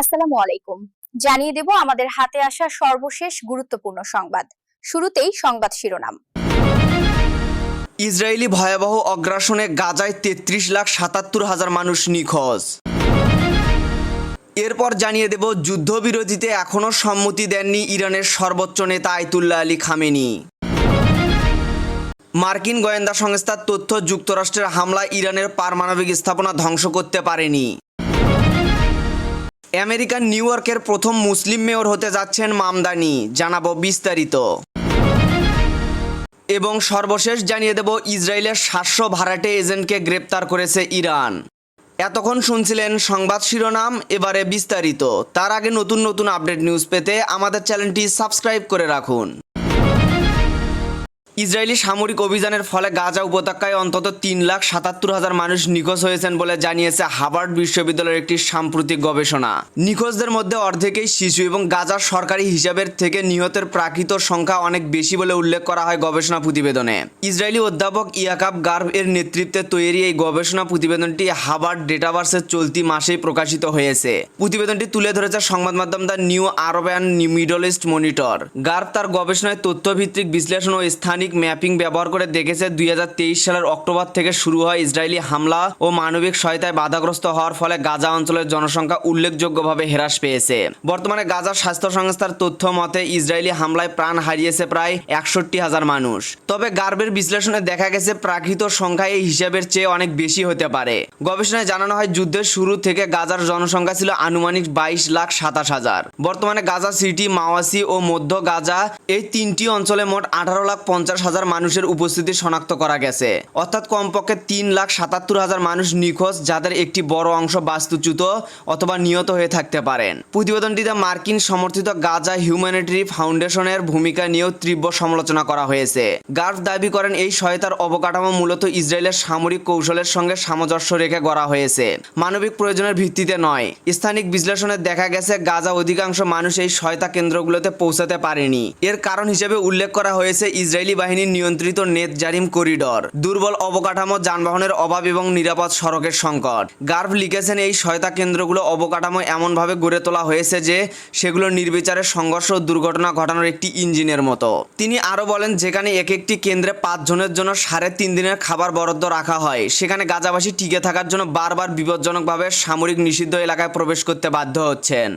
আসসালামু আলাইকুম। জানিয়ে দেব আমাদের হাতে আসা সর্বশেষ গুরুত্বপূর্ণ সংবাদ। শুরুতেই সংবাদ শিরোনাম। ইসরায়েলি ভয়াবহ অগ্রাসনে গাজায় তেত্রিশ লাখ সাতাত্তর হাজার মানুষ নিখোঁজ। এরপর জানিয়ে দেব যুদ্ধবিরতিতে এখনও সম্মতি দেননি ইরানের সর্বোচ্চ নেতা আয়তুল্লাহ আলী খামেনি। মার্কিন গোয়েন্দা সংস্থার তথ্য যুক্তরাষ্ট্রের হামলা ইরানের পারমাণবিক স্থাপনা ধ্বংস করতে পারেনি। আমেরিকার নিউ ইয়র্কের প্রথম মুসলিম মেয়র হতে যাচ্ছেন মামদানি। জানাব বিস্তারিত। এবং সর্বশেষ জানিয়ে দেব, ইসরায়েলের সাতশো ভাড়াটে এজেন্টকে গ্রেপ্তার করেছে ইরান। এতক্ষণ শুনছিলেন সংবাদ শিরোনাম, এবারে বিস্তারিত। তার আগে নতুন নতুন আপডেট নিউজ পেতে আমাদের চ্যানেলটি সাবস্ক্রাইব করে রাখুন। ইসরায়েলি সামরিক অভিযানের ফলে গাজা উপত্যকায় অন্তত তিন লাখ সাতাত্তর হাজার মানুষ নিখোঁজ হয়েছেন বলে জানিয়েছে হার্ভার্ড বিশ্ববিদ্যালয়ের একটি সাম্প্রতিক গবেষণা। নিখোঁজদের মধ্যে অর্ধেকেই শিশু এবং গাজার সরকারি হিসাবের থেকে নিহতের প্রাকৃত সংখ্যা অনেক বেশি বলে উল্লেখ করা হয় গবেষণা প্রতিবেদনে। ইসরায়েলি অধ্যাপক ইয়াকাব গার্ভ এর নেতৃত্বে তৈরি এই গবেষণা প্রতিবেদনটি হার্ভার্ড ডেটাভার্সের চলতি মাসেই প্রকাশিত হয়েছে। প্রতিবেদনটি তুলে ধরেছে সংবাদ মাধ্যম the New Arab and Middle East monitor. গার্ভ তার গবেষণায় তথ্যভিত্তিক বিশ্লেষণ ও স্থানিক ম্যাপিং ব্যবহার করে দেখেছে দুই হাজার তেইশ সালের অক্টোবর থেকে শুরু হয় ইসরায়েলি হামলা ও মানবিক সহায়তায় বাধাগ্রস্ত হওয়ার ফলে গাজা অঞ্চলের জনসংখ্যা উল্লেখযোগ্যভাবে হ্রাস পেয়েছে। বর্তমানে গাজার স্বাস্থ্য সংস্থার তথ্য মতে, ইসরায়েলি হামলায় প্রাণ হারিয়েছে প্রায় একষট্টি হাজার মানুষ। তবে গার্বের বিশ্লেষণে দেখা গেছে প্রাকৃত সংখ্যা এই হিসাবের চেয়ে অনেক বেশি হতে পারে। গবেষণায় জানানো হয়, যুদ্ধের শুরু থেকে গাজার জনসংখ্যা ছিল আনুমানিক বাইশ লাখ সাতাশ হাজার। বর্তমানে গাজা সিটি, মাওয়াসি ও মধ্য গাজা এই তিনটি অঞ্চলে মোট আঠারো লাখ পঞ্চাশ হাজার মানুষের উপস্থিতি শনাক্ত করা গেছে। অর্থাৎ কমপক্ষে তিন লাখ সাতাত্তর হাজার মানুষ নিখোঁজ, যাদের একটি বড় অংশ বাস্তুচ্যুত অথবা নিহত হয়ে থাকতে পারেন। প্রতিবেদনটিতে মার্কিন সমর্থিত গাজা হিউম্যানিটারি ফাউন্ডেশনের ভূমিকা নিয়েও তীব্র সমালোচনা করা হয়েছে। গার্ফ দাবি করেন, এই সহায়তার অবকাঠামো মূলত ইসরায়েলের সামরিক কৌশলের সঙ্গে সামঞ্জস্য রেখে গড়া হয়েছে। মানবিক প্রয়োজনের ভিত্তিতে নয়। স্থানিক বিশ্লেষণে দেখা গেছে, গাজা অধিকাংশ মানুষ এই সহায়তা কেন্দ্রগুলোতে পৌঁছাতে পারেনি। এর কারণ হিসেবে উল্লেখ করা হয়েছে, ইসরায়েলি বাহিনীর নিয়ন্ত্রিত নেট জারিম করিডর। দুর্বল অবকাঠামো, যানবাহনের অভাব এবং নিরাপদ সড়কের সংকট। গার্ভ লিখেছেন, এই সহায়তা কেন্দ্রগুলো অবকাঠামো এমনভাবে গড়ে তোলা হয়েছে যে সেগুলো নির্বিচারে সংঘর্ষ ও দুর্ঘটনা ঘটানোর একটি ইঞ্জিনের মতো। তিনি আরও বলেন, যেখানে এক একটি কেন্দ্রে পাঁচ জনের জন্য সাড়ে তিন দিনের খাবার বরাদ্দ রাখা হয়, সেখানে গাজাবাসী টিকে থাকার জন্য বারবার বিপজ্জনকভাবে সামরিক নিষিদ্ধ এলাকায় প্রবেশ করতে বাধ্য হচ্ছেন।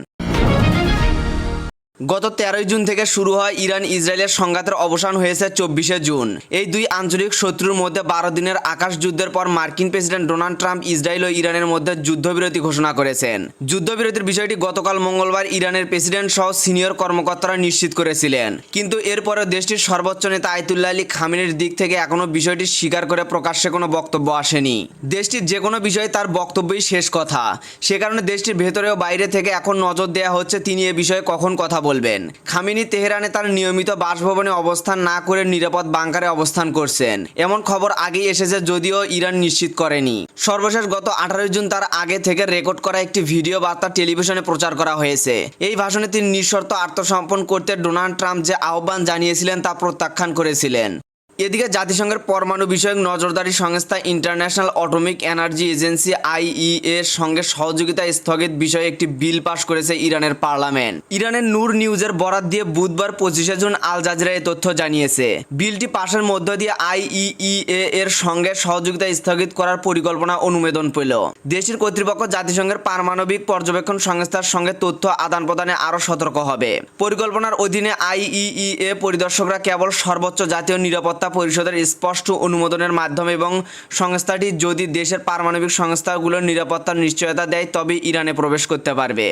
গত তেরোই জুন থেকে শুরু হয় ইরান ইসরায়েলের সংঘাতের অবসান হয়েছে চব্বিশে জুন। এই দুই আঞ্চলিক শত্রুর মধ্যে বারো দিনের আকাশ যুদ্ধের পর মার্কিন প্রেসিডেন্ট ডোনাল্ড ট্রাম্প ইসরায়েল ও ইরানের মধ্যে যুদ্ধবিরতি ঘোষণা করেছেন। যুদ্ধবিরতির বিষয়টি গতকাল মঙ্গলবার ইরানের প্রেসিডেন্ট সহ সিনিয়র কর্মকর্তারা নিশ্চিত করেছিলেন। কিন্তু এরপরে দেশটির সর্বোচ্চ নেতা আয়তুল্লাহ আলী খামিনের দিক থেকে এখনও বিষয়টি স্বীকার করে প্রকাশ্যে কোনো বক্তব্য আসেনি। দেশটির যে কোনো বিষয়ে তার বক্তব্যই শেষ কথা। সে কারণে দেশটির ভেতরে ও বাইরে থেকে এখন নজর দেওয়া হচ্ছে তিনি এ বিষয়ে কখন কথা বলবেন। খামিনি তেহরানে তার নিয়মিত বাসভবনে অবস্থান না করে নিরাপদ বাংকারে অবস্থান করছেন। এমন খবর আগেই এসেছে যদিও ইরান নিশ্চিত করেনি। সর্বশেষ গত আঠারোই জুন তার আগে থেকে রেকর্ড করা একটি ভিডিও বার্তা টেলিভিশনে প্রচার করা হয়েছে। এই ভাষণে তিনি নিঃশর্ত আত্মসমর্পণ করতে ডোনাল্ড ট্রাম্প যে আহ্বান জানিয়েছিলেন তা প্রত্যাখ্যান করেছিলেন। এদিকে জাতিসংঘের পরমাণু বিষয়ক নজরদারি সংস্থা ইন্টারন্যাশনাল অটোমিক এনার্জি এজেন্সি আইই এর সঙ্গে সহযোগিতা স্থগিত বিষয়ে একটি বিল পাশ করেছে ইরানের পার্লামেন্ট। ইরানের নূর নিউজের বরাত দিয়ে বুধবার পঁচিশে জুন আল জাজিরা এই তথ্য জানিয়েছে। বিলটি পাশের মধ্য দিয়ে আইইই এর সঙ্গে সহযোগিতা স্থগিত করার পরিকল্পনা অনুমোদন পেল। দেশটির কর্তৃপক্ষ জাতিসংঘের পারমাণবিক পর্যবেক্ষণ সংস্থার সঙ্গে তথ্য আদান প্রদানে আরও সতর্ক হবে। পরিকল্পনার অধীনে আইইই এ পরিদর্শকরা কেবল সর্বোচ্চ জাতীয় নিরাপত্তা পরিষদের স্পষ্ট অনুমোদনের মাধ্যমে এবং সংস্থাটি যদি দেশের পারমাণবিক সংস্থাগুলোর নিরাপত্তার নিশ্চয়তা দেয় তবে ইরানে প্রবেশ করতে পারবে।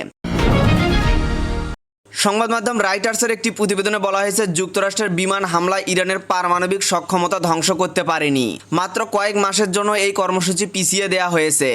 সংবাদ মাধ্যম রাইটার্সের একটি প্রতিবেদনে বলা হয়েছে, যুক্তরাষ্ট্রের বিমান হামলায় ইরানের পারমাণবিক সক্ষমতা ধ্বংস করতে পারেনি। মাত্র কয়েক মাসের জন্য এই কর্মসূচি পিছিয়ে দেওয়া হয়েছে।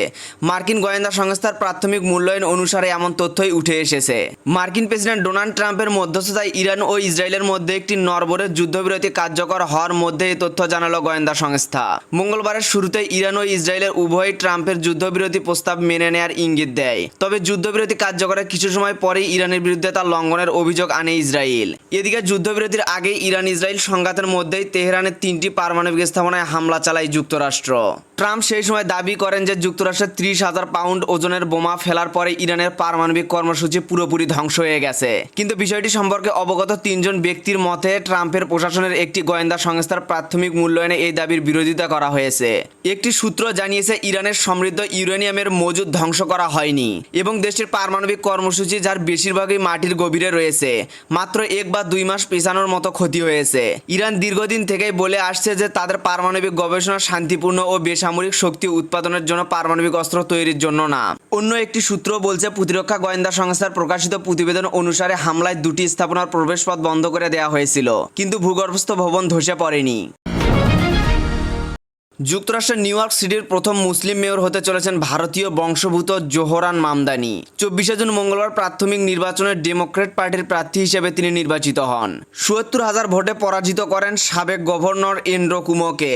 মার্কিন গোয়েন্দা সংস্থার প্রাথমিক মূল্যায়ন অনুসারে এমন তথ্যই উঠে এসেছে। মার্কিন প্রেসিডেন্ট ডোনাল্ড ট্রাম্পের মধ্যস্থতায় ইরান ও ইসরায়েলের মধ্যে একটি নরবরের যুদ্ধবিরতি কার্যকর হওয়ার মধ্যে এই তথ্য জানালো গোয়েন্দা সংস্থা। মঙ্গলবারের শুরুতে ইরান ও ইসরায়েলের উভয় ট্রাম্পের যুদ্ধবিরতি প্রস্তাব মেনে নেয়ার ইঙ্গিত দেয়। তবে যুদ্ধবিরতি কার্যকরের কিছু সময় পরেই ইরানের বিরুদ্ধে তা লঙ্ঘন লঙ্ঘনের অভিযোগ আনে ইসরায়েল। এদিকে যুদ্ধবিরতির আগে ইরান ইসরায়েল সংঘাতের মধ্যেই তেহরানের তিনটি পারমাণবিক স্থাপনায় হামলা চালায় যুক্তরাষ্ট্র। ট্রাম্প সেই সময় দাবি করেন যে যুক্তরাষ্ট্রের ত্রিশ হাজার পাউন্ড ওজনের বোমা ফেলার পরে ইরানের পারমাণবিক কর্মসূচি পুরোপুরি ধ্বংস হয়ে গেছে। কিন্তু বিষয়টি সম্পর্কে অবগত তিনজন ব্যক্তির মতে, ট্রাম্পের প্রশাসনের একটি গোয়েন্দা সংস্থার প্রাথমিক মূল্যায়নে এই দাবির বিরোধিতা করা হয়েছে। একটি সূত্র জানিয়েছে, ইরানের সমৃদ্ধ ইউরেনিয়ামের মজুদ ধ্বংস করা হয়নি এবং দেশটির পারমাণবিক কর্মসূচি যার বেশিরভাগই মাটির গভীরে রয়েছে। মাত্র এক বা দুই মাস পেছানোর মতো ক্ষতি হয়েছে। ইরান দীর্ঘদিন থেকেই বলে আসছে যে তাদের পারমাণবিক গবেষণা শান্তিপূর্ণ ও বেসামরিক শক্তি উৎপাদনের জন্য পারমাণবিক অস্ত্র তৈরির জন্য না। অন্য একটি সূত্র বলছে, প্রতিরক্ষা গোয়েন্দা সংস্থার প্রকাশিত প্রতিবেদন অনুসারে হামলায় দুটি স্থাপনার প্রবেশপথ বন্ধ করে দেওয়া হয়েছিল, কিন্তু ভূগর্ভস্থ ভবন ধসে পড়েনি। যুক্তরাষ্ট্রের নিউ ইয়র্ক সিটির প্রথম মুসলিম মেয়র হতে চলেছেন ভারতীয় বংশভূত জোহরান মামদানি। চব্বিশে জুন মঙ্গলবার প্রাথমিক নির্বাচনে ডেমোক্রেট পার্টির প্রার্থী হিসেবে তিনি নির্বাচিত হন। সুয়াত্তর হাজার ভোটে পরাজিত করেন সাবেক governor Andrew কুমোকে।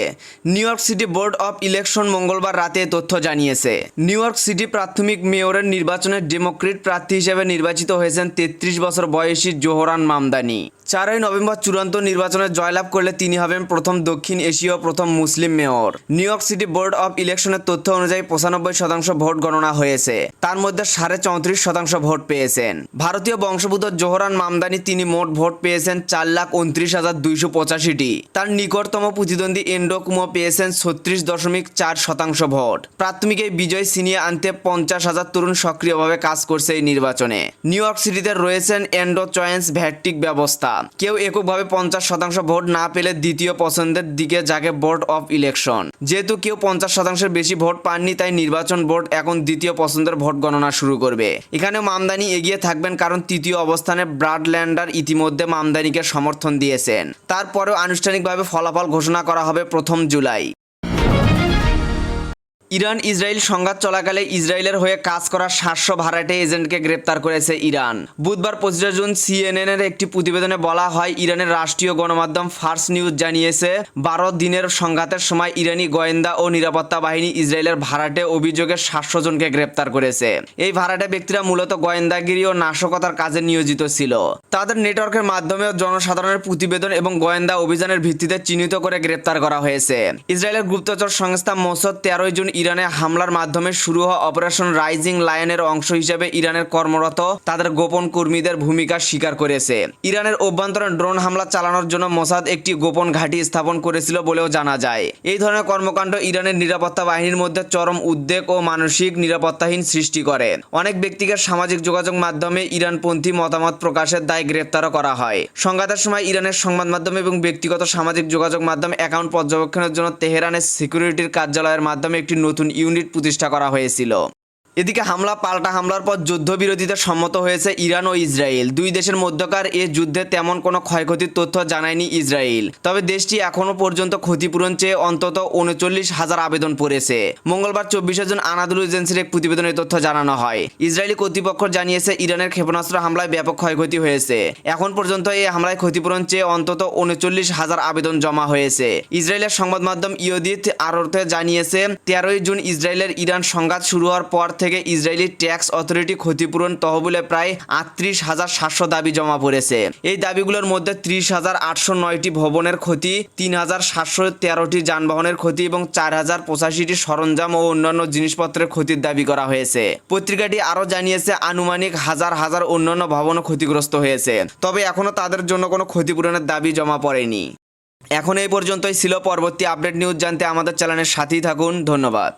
New York City Board of Election মঙ্গলবার রাতে তথ্য জানিয়েছে। নিউ ইয়র্ক সিটি প্রাথমিক মেয়রের নির্বাচনে ডেমোক্রেট প্রার্থী হিসেবে নির্বাচিত হয়েছেন তেত্রিশ বছর বয়সী জোহরান মামদানি। চারই নভেম্বর চূড়ান্ত নির্বাচনে জয়লাভ করলে তিনি হবেন প্রথম দক্ষিণ এশীয়, প্রথম মুসলিম mayor. New York City Board of ইলেকশনের তথ্য অনুযায়ী পঁচানব্বই শতাংশ ভোট গণনা হয়েছে। তার মধ্যে সাড়ে চৌত্রিশ শতাংশ ভোট পেয়েছেন। ভারতীয় বংশোদ্ভূত জোহরান মামদানি তিনি মোট ভোট পেয়েছেন চার লাখ উনত্রিশ হাজার দুইশো পঁচাশিটি। তার নিকটতম প্রতিদ্বন্দ্বী এন্ডোকুমো পেয়েছেন ছত্রিশ দশমিক চার শতাংশ ভোট। প্রাথমিক বিজয় ছিনিয়ে আনতে পঞ্চাশ হাজার তরুণ সক্রিয়ভাবে কাজ করছে এই নির্বাচনে। নিউ ইয়র্ক সিটিতে রয়েছেন এন্ডো চয়েন্স ভ্যাট্টিক ব্যবস্থা। কেউ এককভাবে পঞ্চাশ শতাংশ ভোট না পেলে দ্বিতীয় পছন্দের দিকে যাকে বোর্ড অফ ইলেকশন। যেহেতু কেউ পঞ্চাশ শতাংশের বেশি ভোট পাননি, তাই নির্বাচন বোর্ড এখন দ্বিতীয় পছন্দের ভোট গণনা শুরু করবে। এখানে মামদানি এগিয়ে থাকবেন কারণ তৃতীয় অবস্থানে ব্রাডল্যান্ডার ইতিমধ্যে মামদানিকে সমর্থন দিয়েছেন। তারপরেও আনুষ্ঠানিকভাবে ফলাফল ঘোষণা করা হবে প্রথম জুলাই। ইরান ইসরায়েল সংঘাত চলাকালে ইসরায়েলের হয়ে কাজ করা সাতশো ভাড়াটে এজেন্টকে গ্রেপ্তার করেছে ইরান। বুধবার পঁচিশে জুন সিএনএন এর একটি প্রতিবেদনে বলা হয়, ইরানের রাষ্ট্রীয় গণমাধ্যম ফার্স নিউজ জানিয়েছে, বারো দিনের সংঘাতের সময় ইরানি গোয়েন্দা ও নিরাপত্তা বাহিনী ইসরায়েলের ভাড়াটে অভিযোগে সাতশো জনকে গ্রেপ্তার করেছে। এই ভাড়াটে ব্যক্তিরা মূলত গোয়েন্দাগিরি ও নাশকতার কাজে নিয়োজিত ছিল। তাদের নেটওয়ার্কের মাধ্যমে জনসাধারণের প্রতিবেদন এবং গোয়েন্দা অভিযানের ভিত্তিতে চিহ্নিত করে গ্রেপ্তার করা হয়েছে। ইসরায়েলের গুপ্তচর সংস্থা মোসদ তেরোই জুন ইরানে হামলার মাধ্যমে শুরু হওয়া অপারেশন রাইজিং লায়নের অংশ হিসেবে ইরানের কর্মরত তাদের গোপন কর্মীদের ভূমিকা স্বীকার করেছে। ইরানের অভ্যন্তরে ড্রোন হামলা চালানোর জন্য মোসাদ একটি গোপন ঘাঁটি স্থাপন করেছিল বলেও জানা যায়। এই ধরনের কর্মকাণ্ড ইরানের নিরাপত্তা বাহিনীর মধ্যে চরম উদ্বেগ ও মানসিক নিরাপত্তাহীন সৃষ্টি করে। অনেক ব্যক্তিকে সামাজিক যোগাযোগ মাধ্যমে ইরানপন্থী মতামত প্রকাশের দায় গ্রেপ্তারও করা হয়। সংঘাতের সময় ইরানের সংবাদ মাধ্যম এবং ব্যক্তিগত সামাজিক যোগাযোগ মাধ্যম অ্যাকাউন্ট পর্যবেক্ষণের জন্য তেহরানের সিকিউরিটির কার্যালয়ের মাধ্যমে একটি নতুন ইউনিট প্রতিষ্ঠা করা হয়েছিল। এদিকে হামলা, পাল্টা হামলার পর যুদ্ধবিরতিতে সম্মত হয়েছে ইরান ও ইসরায়েল। দুই দেশের মধ্যকার এ যুদ্ধে তেমন কোনো ক্ষয়ক্ষতির তথ্য জানায়নি ইসরায়েল। তবে দেশটি এখনও পর্যন্ত ক্ষতিপূরণ চেয়ে অন্তত উনচল্লিশ হাজার আবেদন পড়েছে। মঙ্গলবার চব্বিশে জন আনাদুল এজেন্সির এক প্রতিবেদনের তথ্য জানানো হয়। ইসরায়েলি কর্তৃপক্ষ জানিয়েছে ইরানের ক্ষেপণাস্ত্র হামলায় ব্যাপক ক্ষয়ক্ষতি হয়েছে। এখন পর্যন্ত এই হামলায় ক্ষতিপূরণ চেয়ে অন্তত উনচল্লিশ হাজার আবেদন জমা হয়েছে। ইসরায়েলের সংবাদ মাধ্যম ইয়দিত আরতে জানিয়েছে, তেরোই জুন ইসরায়েলের ইরান সংঘাত শুরু হওয়ার পর থেকে ইসরায়েলি ট্যাক্স অথরিটি ক্ষতিপূরণ তহবিলে প্রায় আটত্রিশ হাজার সাতশো দাবি জমা পড়েছে। এই দাবিগুলোর মধ্যে ত্রিশ হাজার আটশো নয়টি ভবনের ক্ষতি, তিন হাজার সাতশো তেরোটি যানবাহনের ক্ষতি এবং চার হাজার পঁচাশিটি সরঞ্জাম ও অন্যান্য জিনিসপত্রের ক্ষতির দাবি করা হয়েছে। পত্রিকাটি আরও জানিয়েছে, আনুমানিক হাজার হাজার অন্যান্য ভবনও ক্ষতিগ্রস্ত হয়েছে, তবে এখনও তাদের জন্য কোনো ক্ষতিপূরণের দাবি জমা পড়েনি। এখন এই পর্যন্তই ছিল পরবর্তী আপডেট নিউজ জানতে আমাদের চ্যানেলের সাথেই থাকুন, ধন্যবাদ।